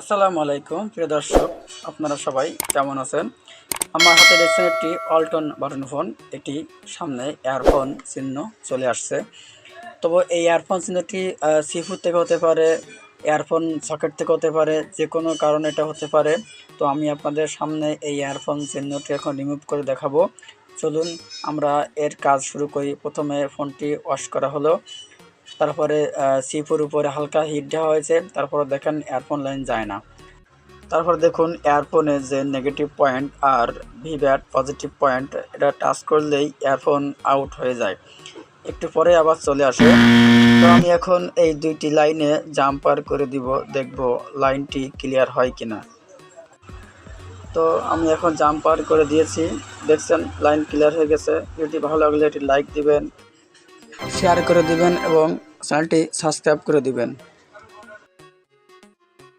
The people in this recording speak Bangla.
আসসালামু আলাইকুম, প্রিয় দর্শক, আপনারা সবাই কেমন আছেন? আমার হাতে দেখছেন একটি অল্টন বাটন ফোন এটি সামনে এয়ারফোন চিহ্ন চলে আসছে। তবু এই এয়ারফোন চিহ্নটি সিফুড থেকে হতে পারে এয়ারফোন সকেট থেকে হতে পারে, যে কোনো কারণে এটা হতে পারে। তো আমি আপনাদের সামনে এই এয়ারফোন চিহ্নটি এখন রিমুভ করে দেখাবো। চলুন আমরা এর কাজ শুরু করি। প্রথমে ফোনটি ওয়াশ করা হলো। তারপরে সিফোর উপরে হালকা হিট দেওয়া হয়েছে, তারপরে দেখেন এয়ারফোন লাইন যায় না। তারপর দেখুন এয়ারফোনে যে নেগেটিভ পয়েন্ট আর ভিভ্যাট পজিটিভ পয়েন্ট এটা টাচ করলেই এয়ারফোন আউট হয়ে যায়। একটু পরে আবার চলে আসে। তো আমি এখন এই দুইটি লাইনে জাম্পার করে দিব, দেখব লাইনটি ক্লিয়ার হয় কিনা। তো আমি এখন জাম্পার করে দিয়েছি। দেখছেন লাইন ক্লিয়ার হয়ে গেছে। যদি ভালো লাগলে এটি লাইক দিবেন। শেয়ার করে দিবেন এবং চ্যানেলটি সাবস্ক্রাইব করে দিবেন।